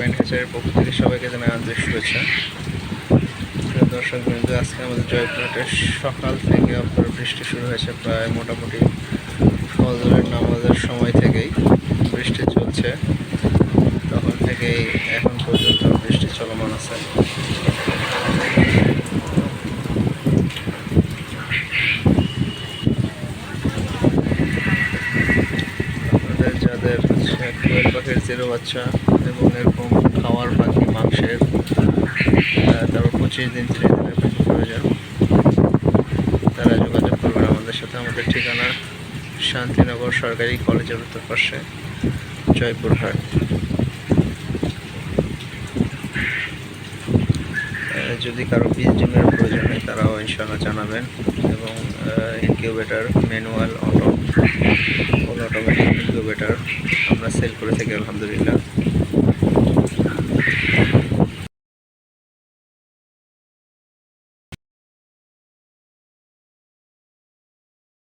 লাইফস্টাইলের পক্ষ থেকে সবাইকে জানাই আন্তরিক শুভেচ্ছা। দর্শক বিন্দু, আজকে আমাদের জয়পুরহাটের সকাল থেকে আপনার বৃষ্টি শুরু হয়েছে প্রায় মোটামুটি ফজরের নামাজের সময় থেকেই বৃষ্টি চলছে। তখন থেকেই এখন পর্যন্ত বৃষ্টি চলমান আছে। আপনাদের যাদের কোয়েল পাখির জিরো বাচ্চা এবং এরকম খাওয়ার পাখি, মাংসের তারপর পঁচিশ দিন ত্রিশ দিনের পাখি প্রয়োজন তারা যোগাযোগ করবেন আমাদের সাথে। আমাদের ঠিকানা শান্তিনগর সরকারি কলেজের উত্তর পাশে জয়পুরহাট যদি কারও পিস প্রয়োজন হয়, তারাও ইনশাল্লাহ জানাবেন এবং incubator manual auto automatic incubator আমরা সেল করে থাকি, আলহামদুলিল্লাহ।